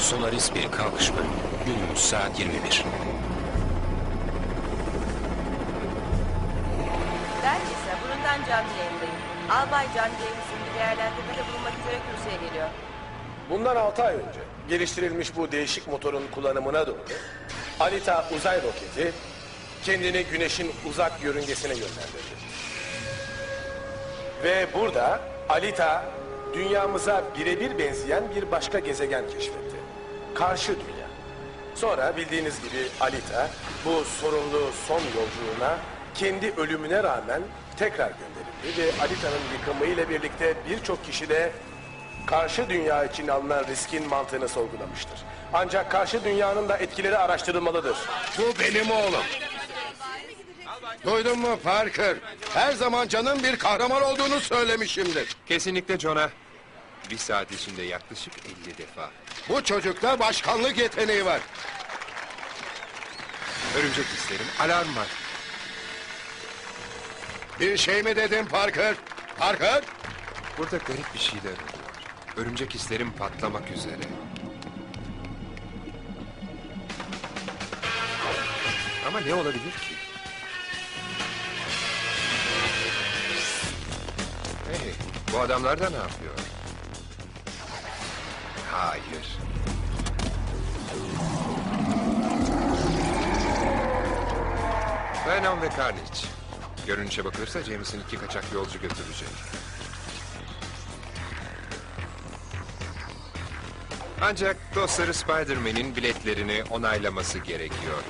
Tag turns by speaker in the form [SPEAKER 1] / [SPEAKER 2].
[SPEAKER 1] Solaris bir kalkış bölümü. Günümüz saat 21.
[SPEAKER 2] Ben ise burundan canlı yayındayım. Albay Can James'in bir değerlendirmede bulunmak üzere kürsüye geliyor.
[SPEAKER 3] Bundan 6 ay önce geliştirilmiş bu değişik motorun kullanımına doğru Alita uzay roketi kendini güneşin uzak yörüngesine yönlendirdi. Ve burada Alita dünyamıza birebir benzeyen bir başka gezegen keşfetti. Karşı dünya. Sonra bildiğiniz gibi Alita bu sorumlu son yolculuğuna kendi ölümüne rağmen tekrar gönderildi ve Alita'nın yıkımı ile birlikte birçok kişi de karşı dünya için alınan riskin mantığını sorgulamıştır. Ancak karşı dünyanın da etkileri araştırılmalıdır.
[SPEAKER 4] Bu benim oğlum. Duydun mu Parker? Her zaman canın bir kahraman olduğunu söylemişimdir.
[SPEAKER 5] Kesinlikle John'a. Bir saat içinde yaklaşık 50 defa.
[SPEAKER 4] Bu çocukta başkanlık yeteneği var.
[SPEAKER 5] Örümcek hislerim alarm var.
[SPEAKER 4] Bir şey mi dedin Parker? Parker?
[SPEAKER 5] Burada garip bir şeyler oluyor. Örümcek hislerim patlamak üzere. Ama ne olabilir ki? Bu adamlar da ne yapıyor? Hayır. Venom ve Carnage. Görünüşe bakılırsa James'in iki kaçak yolcu götürecek. Ancak dostları Spider-Man'in biletlerini onaylaması gerekiyor.